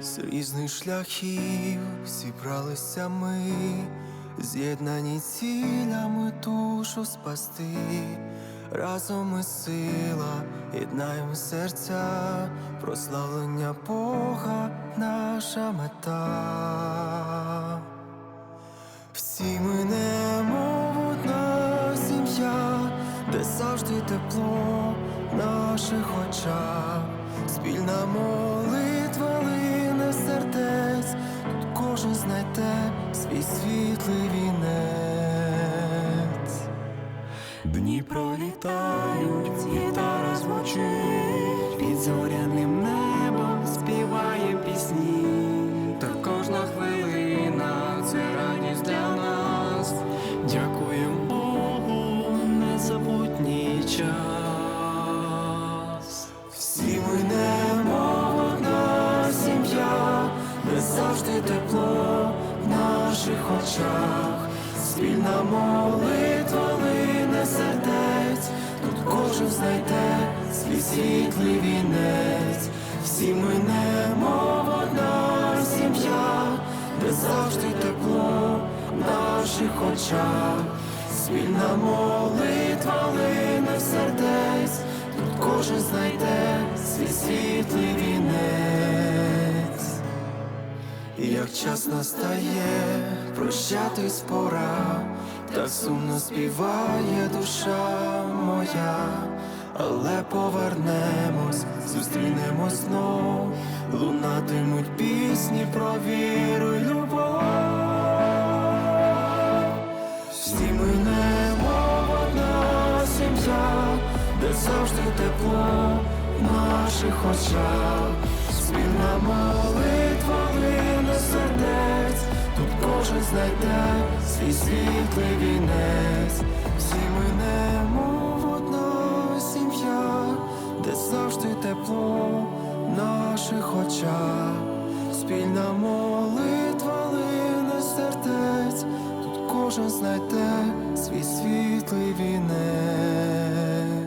З різних шляхів зібралися ми, з'єднані цілями душу спасти, разом ми сила, єднаємо серця, прославлення Бога, наша мета. Всі ми немов одна сім'я, де завжди тепло в наших очах, спільна молитва кожен свій світлий вінець. Дні пролітають, гітара звучить, під зоряним небом співає пісні. Та кожна хвилина це радість для нас. Дякуємо Богу, незабутній час. Завжди тепло в наших очах, спільна молитва лине сердець, тут кожен знайде свій світлий вінець, всі ми немов одна сім'я, де завжди тепло в наших очах, спільна молитва лине сердець, тут кожен знайде свій світлий вінець. Як час настає, прощатись пора, так сумно співає душа моя, але повернемось, зустрінемось знов, лунатимуть пісні про віру й любов. Всі ми немов одна сім'я, де завжди тепло в наших очах, спільна молитва сердець, тут кожен знайде свій світлий вінець, всі ми немов одна сім'я, де завжди тепло в наших очах, спільна молитва лине сердець, тут кожен знайде свій світлий вінець.